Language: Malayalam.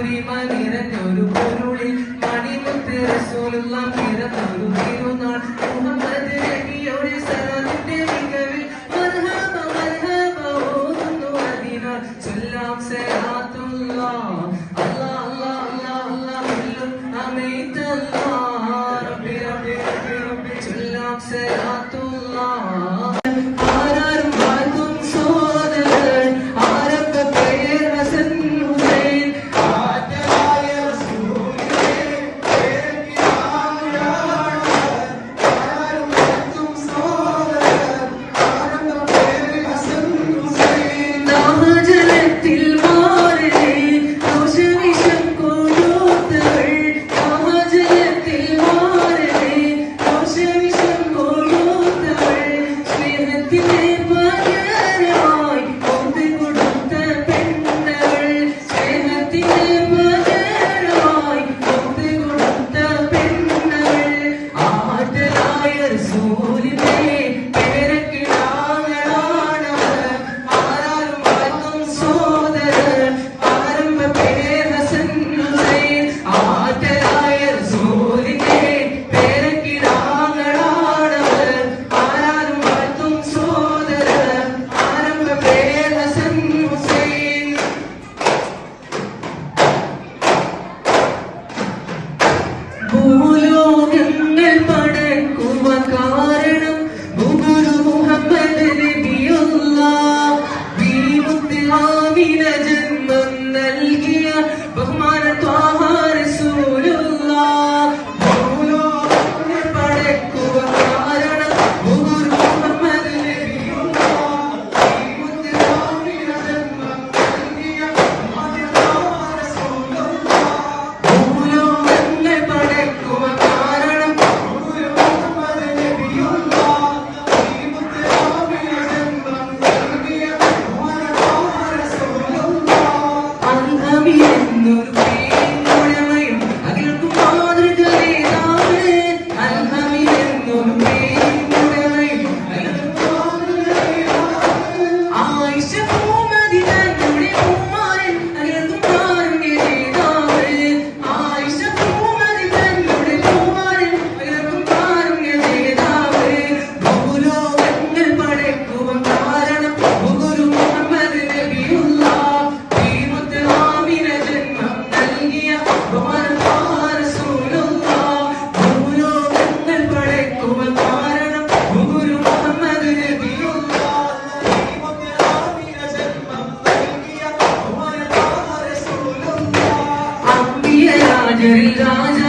പൊലിമ നിറഞ്ഞൊരു പൊരുളിൽ മണിമുത്ത് റസൂലുള്ള പിറന്നൊരു തിരുനാൾ. മുഹമ്മദ് നബിയുടെ സലാത്തിന്റെ മികവിൽ മർഹബ മർഹബ ഓതുന്നു അതിനാൽ ചൊല്ലാം സലാത്തുള്ള. അല്ലാ അല്ലാ അല്ലാ അല്ലാ അമീതല്ല you. Margarita.